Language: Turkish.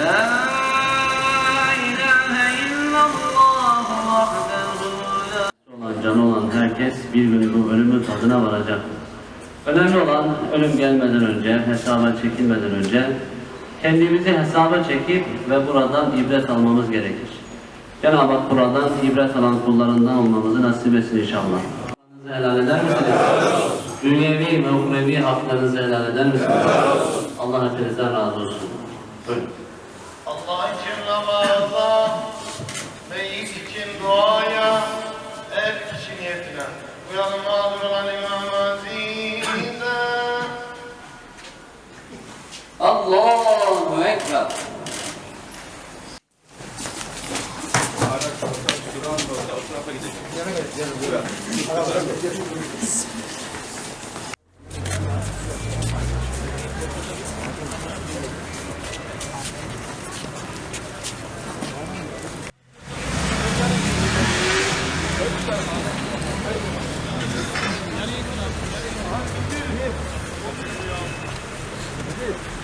لا إله إلا الله وحده لا olan, canı olan herkes bir gün bu ölümün tadına varacak. Önemli olan ölüm gelmeden önce, hesaba çekilmeden önce kendimizi hesaba çekip ve buradan ibret almamız gerekir. Cenab-ı Hak buradan ibret alan kullarından olmamızı nasip etsin inşallah. Haklarınızı helal eder misiniz? Dünyevi ve uhrevi haklarınızı helal eder misiniz? Allah hepinizden razı olsun. Buyurun. Allah için namaza, beyik için duaya, er kişi niyetine. Uyalım mağdur olan İmam Aziz'e. Allahu Ekber. Ara kalkar, duran da Nereye kadar? Nereye kadar?